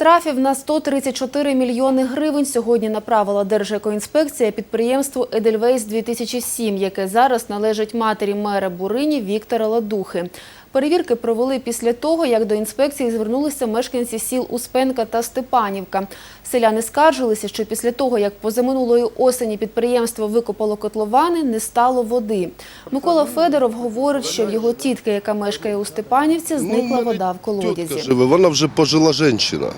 Штрафів на 134 мільйони гривень сьогодні направила Держекоінспекція підприємству «Едельвейс 2007», яке зараз належить матері мера Бурині Віктора Ладухи. Перевірки провели після того, як до інспекції звернулися мешканці сіл Успенка та Степанівка. Селяни скаржилися, що після того, як позаминулої осені підприємство викопало котловани, не стало води. Микола Федоров говорить, що в його тітки, яка мешкає у Степанівці, Ну, зникла вода в колодязі. Вона вже пожила жінка.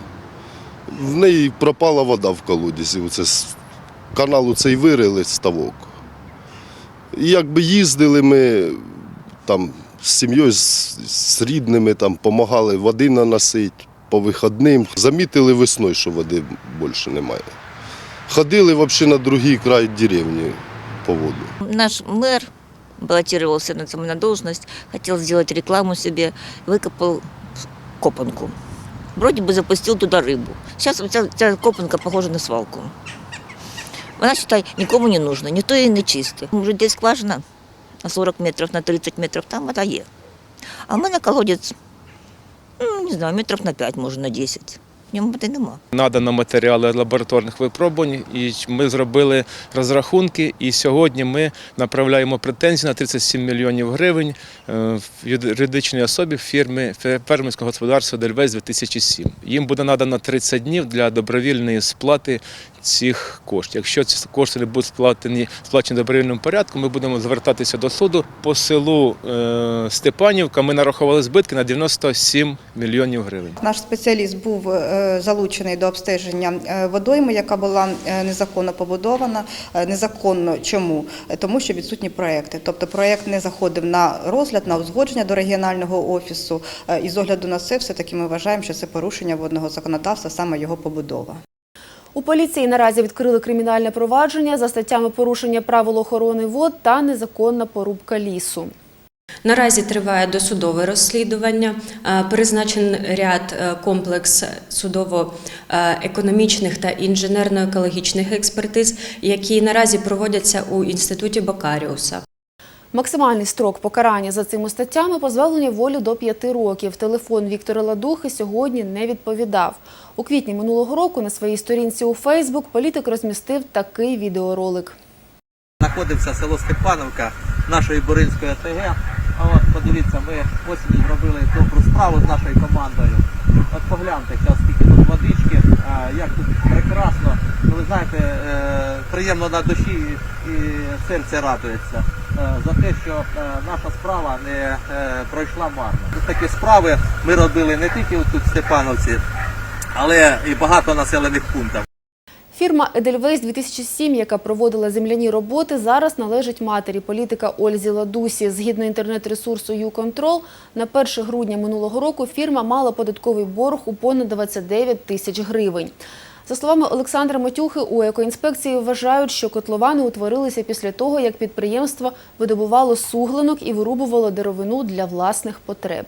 В неї пропала вода в колодязі. Оце з каналу цей вирили ставок. І якби їздили ми там з сім'єю, з, з рідними, там, допомагали води наносити по вихідним. Замітили весною, що води більше немає. Ходили взагалі на другий край деревні по воду. Наш мэр баллотировался на, на должность, хотел сделать рекламу себе, выкопал копанку. Вроде бы запустил туда рыбу. Сейчас вся, вся копанка похожа на свалку. Вона, считай, нікому не нужна, ніхто її не чистить. Може, десь скважина на 40 метрів, на 30 метрів, там вода є. А в мене колодець, ну, не знаю, метрів на 5, може, на 10. Ньому води нема. надано матеріали лабораторних випробувань, і ми зробили розрахунки. І сьогодні ми направляємо претензії на 37 мільйонів гривень е, в юридичній особі фірми фермерського господарства Дельвейс 2007. Їм буде надано 30 днів для добровільної сплати цих коштів. Якщо ці кошти не будуть сплатені сплачені в добровільному порядку, ми будемо звертатися до суду. По селу е, Степанівка ми нарахували збитки на 97 мільйонів гривень. Наш спеціаліст був е, залучений до обстеження е, водойми, яка була е, незаконно побудована. Е, Незаконно чому? Тому що відсутні проекти. Тобто проект не заходив на розгляд, на узгодження до регіонального офісу. І з огляду на це, все таки ми вважаємо, що це порушення водного законодавства, саме його побудова. У поліції наразі відкрили кримінальне провадження за статтями порушення правил охорони вод та незаконна порубка лісу. Наразі триває досудове розслідування. Е, Призначен ряд е, комплекс судово-економічних та інженерно-екологічних експертиз, які наразі проводяться у інституті Бакаріуса. Максимальний строк покарання за цими статтями позбавлення волі до 5 років. Телефон Віктора Ладухи сьогодні не відповідав. У квітні минулого року на своїй сторінці у Фейсбук політик розмістив такий відеоролик. знаходився село Степановка нашої Боринської ОТГ. А от подивіться, ми осінь зробили добру справу з нашою командою. От погляньте, зараз скільки тут водички, як тут прекрасно. Ну, ви знаєте, е, приємно на душі і, серце радується е, за те, що е, наша справа не пройшла марно. Такі справи ми робили не тільки тут в Степановці, але і багато населених пунктів. Фірма Едельвейс 2007, яка проводила земляні роботи, зараз належить матері політика Ользі Ладусі. Згідно інтернет-ресурсу «Юконтрол», на 1 грудня минулого року фірма мала податковий борг у понад 29 тисяч гривень. За словами Олександра Матюхи, у екоінспекції вважають, що котловани утворилися після того, як підприємство видобувало суглинок і вирубувало деревину для власних потреб.